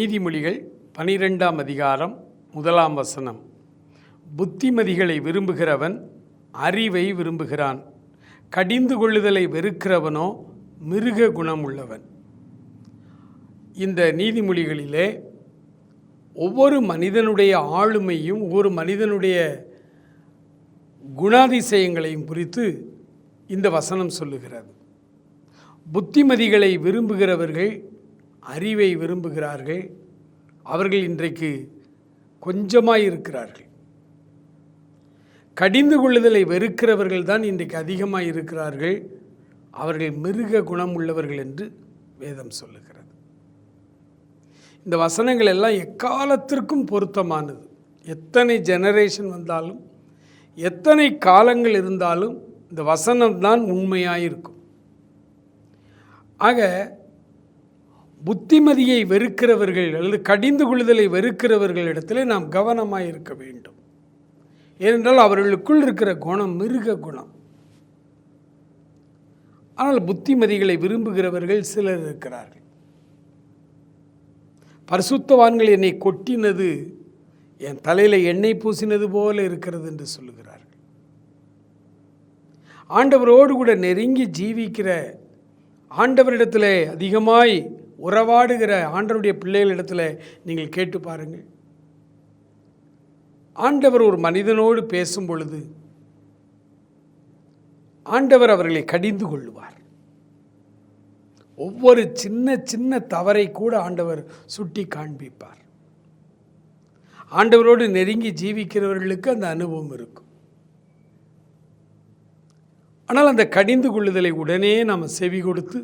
நீதிமொழிகள் பனிரெண்டாம் அதிகாரம் முதலாம் வசனம். புத்திமதிகளை விரும்புகிறவன் அறிவை விரும்புகிறான். கடிந்து கொள்ளுதலை வெறுக்கிறவனோ மிருக குணம் உள்ளவன் இந்த நீதிமொழிகளிலே ஒவ்வொரு மனிதனுடைய ஆளுமையும் ஒவ்வொரு மனிதனுடைய குணாதிசயங்களையும் குறித்து இந்த வசனம் சொல்லுகிறது. புத்திமதிகளை விரும்புகிறவர்கள் அறிவை விரும்புகிறார்கள். அவர்கள் இன்றைக்கு கொஞ்சமாக இருக்கிறார்கள் கடிந்து கொள்ளுதலை வெறுக்கிறவர்கள் தான் இன்றைக்கு அதிகமாக இருக்கிறார்கள் அவர்கள் மிருக குணம் உள்ளவர்கள் என்று வேதம் சொல்லுகிறது. இந்த வசனங்கள் எல்லாம் எக்காலத்திற்கும் பொருத்தமானது. எத்தனை ஜெனரேஷன் வந்தாலும் எத்தனை காலங்கள் இருந்தாலும் இந்த வசனம் தான் உண்மையாக இருக்கும் ஆக புத்திமதியை வெறுக்கிறவர்கள் அல்லது கடிந்து கொள்ளுதலை வெறுக்கிறவர்களிடத்தில் நாம் கவனமாக இருக்க வேண்டும். ஏனென்றால் அவர்களுக்குள் இருக்கிற குணம் மிருக குணம். ஆனால் புத்திமதிகளை விரும்புகிறவர்கள் சிலர் இருக்கிறார்கள். பரிசுத்தவான்கள் என்னை கொட்டினது என் தலையில் எண்ணெய் பூசினது போல இருக்கிறது என்று சொல்லுகிறார்கள். ஆண்டவரோடு கூட நெருங்கி ஜீவிக்கிற ஆண்டவரிடத்தில் அதிகமாய் உறவாடுகிற ஆண்டவருடைய பிள்ளைகளிடத்தில் நீங்கள் கேட்டு பாருங்கள். ஆண்டவர் ஒரு மனிதனோடு பேசும் பொழுது ஆண்டவர் அவர்களை கடிந்து கொள்ளுவார். ஒவ்வொரு சின்ன சின்ன தவறை கூட ஆண்டவர் சுட்டி காண்பிப்பார். ஆண்டவரோடு நெருங்கி ஜீவிக்கிறவர்களுக்கு அந்த அனுபவம் இருக்கும். ஆனால் அந்த கடிந்து கொள்ளுதலை உடனே நாம் செவி கொடுத்து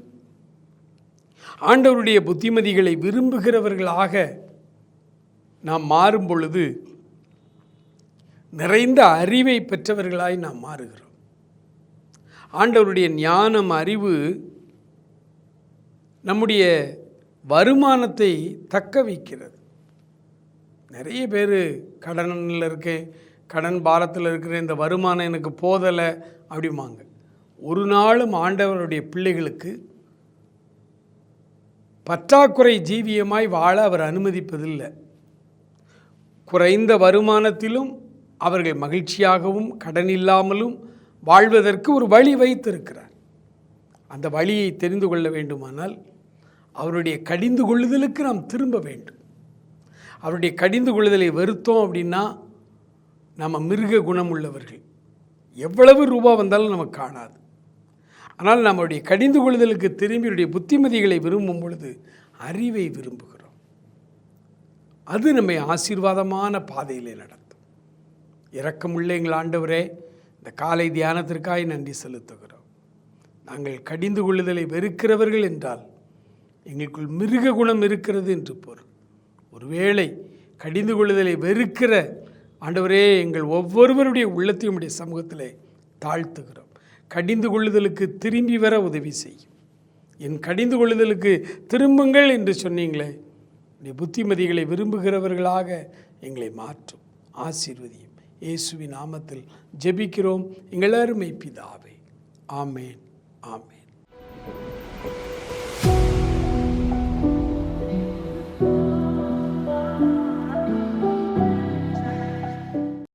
ஆண்டவருடைய புத்திமதிகளை விரும்புகிறவர்களாக நாம் மாறும் பொழுது நிறைந்த அறிவை பெற்றவர்களாய் நாம் மாறுகிறோம். ஆண்டவருடைய ஞானம் அறிவு நம்முடைய வருமானத்தை தக்க வைக்கிறது. நிறைய பேர் கடனில் இருக்கேன் கடன் பாரத்தில் இருக்கிற இந்த வருமானம் எனக்கு போதலை அப்படிம்பாங்க. ஒரு நாளும் ஆண்டவருடைய பிள்ளைகளுக்கு பற்றாக்குறை ஜீவியமாய் வாழ அவர் அனுமதிப்பதில்லை. குறைந்த வருமானத்திலும் அவர்கள் மகிழ்ச்சியாகவும் கடன் இல்லாமலும் வாழ்வதற்கு ஒரு வழி வைத்திருக்கிறார். அந்த வழியை தெரிந்து கொள்ள வேண்டுமானால் அவருடைய கடிந்து கொள்ளுதலுக்கு நாம் திரும்ப வேண்டும். அவருடைய கடிந்து கொள்ளுதலை வெறுத்தோம் அப்படின்னா நம்ம மிருக குணம் உள்ளவர்கள். எவ்வளவு ரூபா வந்தாலும் நமக்கு காணாது. ஆனால் நம்முடைய கடிந்து கொள்ளுதலுக்கு திரும்பியுடைய புத்திமதிகளை விரும்பும் பொழுது அறிவை விரும்புகிறோம். அது நம்மை ஆசீர்வாதமான பாதையிலே நடத்தும். இரக்கமுள்ள எங்கள் ஆண்டவரே இந்த காலை தியானத்திற்காய் நன்றி செலுத்துகிறோம். நாங்கள் கடிந்து கொள்ளுதலை வெறுக்கிறவர்கள் என்றால் எங்களுக்குள் மிருக குணம் இருக்கிறது என்று பொருள். ஒருவேளை கடிந்து கொள்ளுதலை வெறுக்கிற ஆண்டவரே எங்கள் ஒவ்வொருவருடைய உள்ளத்தையும் உடைய சமூகத்தில் தாழ்த்துகிறோம். கடிந்து கொள்ளுதலுக்கு திரும்பி வர உதவி செய்யும் என் கடிந்து கொள்ளுதலுக்கு திரும்புங்கள் என்று சொன்னீங்களே உடைய புத்திமதிகளை விரும்புகிறவர்களாக எங்களை மாற்றும். ஆசீர்வதியும். இயேசுவின் நாமத்தில் ஜெபிக்கிறோம். எங்கள் அருமை பிதாவே. ஆமேன். ஆமேன்.